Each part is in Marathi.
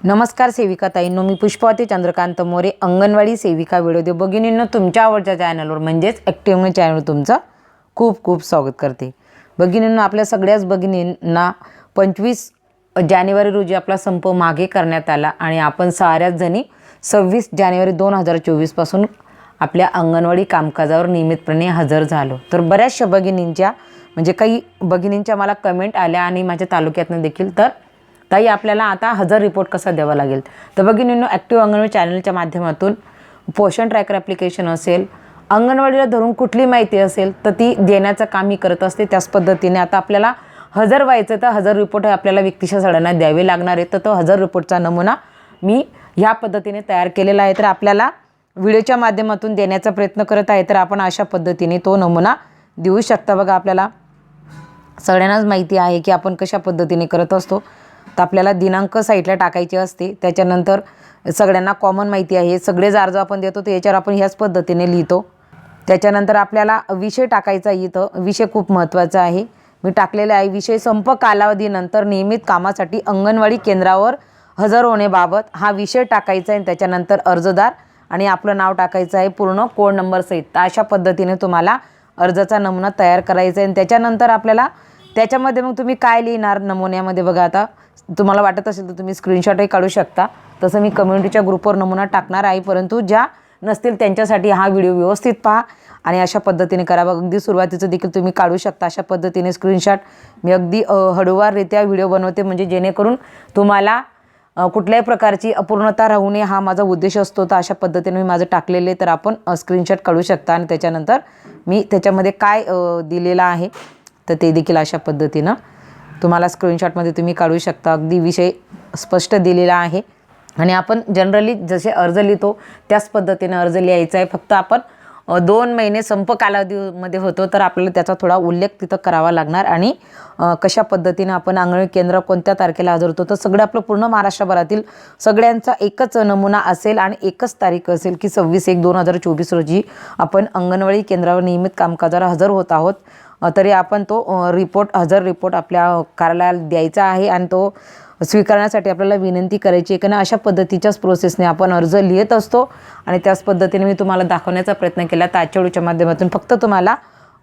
नमस्कार सेविका ताईंनो मी पुष्पावती चंद्रकांत मोरे अंगणवाडी सेविका विडोदे भगिनींनो तुमच्या आवडच्या चॅनलवर म्हणजेच ॲक्टिव्ह चॅनल तुमचं खूप खूप स्वागत करते. भगिनींनो आपल्या सगळ्याच भगिनींना पंचवीस जानेवारी रोजी आपला संप मागे करण्यात आला आणि आपण साऱ्याच जणी सव्वीस जानेवारी दोन हजार चोवीसपासून आपल्या अंगणवाडी कामकाजावर नियमितपणे हजर झालो. तर बऱ्याचशा भगिनींच्या म्हणजे काही भगिनींच्या मला कमेंट आल्या आणि माझ्या तालुक्यातनं देखील तर ताई आपल्याला आता हजर रिपोर्ट कसा द्यावा लागेल? तर भगिनींनो ॲक्टिव्ह अंगणवाडी चॅनलच्या माध्यमातून पोषण ट्रॅकर ॲप्लिकेशन असेल अंगणवाडीला धरून कुठली माहिती असेल तर ती देण्याचं काम मी करत असते. त्याच पद्धतीने आता आपल्याला हजर व्हायचं तर हजर रिपोर्ट हे आपल्याला व्यक्तिशा सगळ्यांना द्यावे लागणार आहे तर तो हजर रिपोर्टचा नमुना मी ह्या पद्धतीने तयार केलेला आहे. तर आपल्याला व्हिडिओच्या माध्यमातून देण्याचा प्रयत्न करत आहे. तर आपण अशा पद्धतीने तो नमुना देऊ शकता. बघा आपल्याला सगळ्यांनाच माहिती आहे की आपण कशा पद्धतीने करत असतो. तर आपल्याला दिनांक साईटला टाकायचे असते. त्याच्यानंतर सगळ्यांना कॉमन माहिती आहे. सगळे अर्ज आपण देतो तर याच्यावर आपण ह्याच पद्धतीने लिहितो. त्याच्यानंतर आपल्याला विषय टाकायचा इथं. विषय खूप महत्त्वाचा आहे. मी टाकलेला आहे. विषय संप कालावधीनंतर नियमित कामासाठी अंगणवाडी केंद्रावर हजर होण्याबाबत हा विषय टाकायचा आहे. त्याच्यानंतर अर्जदार आणि आपलं नाव टाकायचं आहे. पूर्ण कोड नंबर सहित. तर अशा पद्धतीने तुम्हाला अर्जाचा नमुना तयार करायचा आहे. आणि त्याच्यानंतर आपल्याला त्याच्यामध्ये मग तुम्ही काय लिहिणार नमुन्यामध्ये बघा आता? तुम्हाला वाटत असेल तर तुम्ही स्क्रीनशॉटही काढू शकता. तसं मी कम्युनिटीच्या ग्रुपवर नमुना टाकणार आहे परंतु ज्या नसतील त्यांच्यासाठी हा व्हिडिओ व्यवस्थित पहा आणि अशा पद्धतीने करा. बघा अगदी सुरुवातीचं देखील तुम्ही काढू शकता. अशा पद्धतीने स्क्रीनशॉट मी अगदी हळूवाररित्या व्हिडिओ बनवते. म्हणजे जेणेकरून तुम्हाला कुठल्याही प्रकारची अपूर्णता राहू नये हा माझा उद्देश असतो. तर अशा पद्धतीने मी माझं टाकलेले तर आपण स्क्रीनशॉट काढू शकता. आणि त्याच्यानंतर मी त्याच्यामध्ये काय दिलेलं आहे तर ते देखील अशा पद्धतीनं तुम्हाला स्क्रीनशॉटमध्ये तुम्ही काढू शकता. अगदी विषय स्पष्ट दिलेला आहे. आणि आपण जनरली जसे अर्ज लिहितो त्याच पद्धतीने अर्ज लिहायचा आहे. फक्त आपण दोन महिने संप कालावधीमध्ये होतो तर आपल्याला त्याचा थोडा उल्लेख तिथं करावा लागणार. आणि कशा पद्धतीने आपण अंगणवाडी केंद्र कोणत्या तारखेला हजर होतो तर सगळं आपलं पूर्ण महाराष्ट्रभरातील सगळ्यांचा एकच नमुना असेल आणि एकच तारीख असेल की सव्वीस एक दोन हजार चोवीस रोजी आपण अंगणवाडी केंद्रावर नियमित कामकाजाला हजर होत आहोत. तरी आपण तो रिपोर्ट हजर रिपोर्ट आपल्या कार्यालयाला द्यायचा आहे आणि तो स्वीकारण्यासाठी आपल्याला विनंती करायची आहे कारण अशा पद्धतीच्याच प्रोसेसने आपण अर्ज लिहित असतो. आणि त्याच पद्धतीने मी तुम्हाला दाखवण्याचा प्रयत्न केला. तर माध्यमातून फक्त तुम्हाला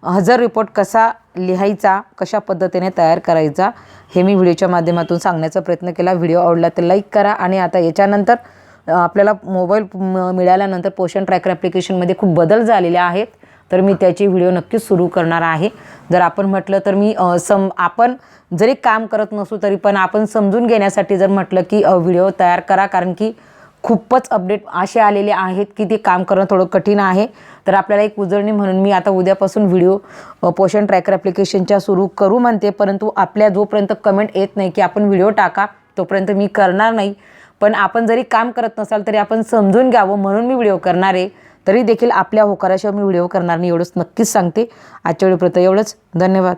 हजर रिपोर्ट कसा लिहायचा कशा पद्धतीने तयार करायचा हे मी व्हिडिओच्या माध्यमातून सांगण्याचा प्रयत्न केला. व्हिडिओ आवडला तर लाईक करा आणि आता याच्यानंतर आपल्याला मोबाईल म- मिळाल्यानंतर पोषण ट्रॅकर ॲप्लिकेशनमध्ये खूप बदल झालेले आहेत. तर मी त्याची व्हिडिओ नक्कीच सुरू करणार आहे. जर आपण म्हटलं तर मी सम आपण जरी काम करत नसू तरी पण आपण समजून घेण्यासाठी जर म्हटलं की व्हिडिओ तयार करा. कारण की खूपच अपडेट असे आलेले आहेत की ते काम करणं थोडं कठीण आहे. तर आपल्याला एक उजळणी म्हणून मी आता उद्यापासून व्हिडिओ पोषण ट्रॅकर ॲप्लिकेशनच्या सुरू करू म्हणते. परंतु आपल्या जोपर्यंत कमेंट येत नाही की आपण व्हिडिओ टाका तोपर्यंत मी करणार नाही. पण आपण जरी काम करत नसाल तरी आपण समजून घ्यावं म्हणून मी व्हिडिओ करणार आहे. तरी देखील आपल्या होकाराशिवाय मी व्हिडिओ करणार नाही एवढंच नक्कीच सांगते. आजच्या व्हिडिओपर्यंत एवढंच. धन्यवाद.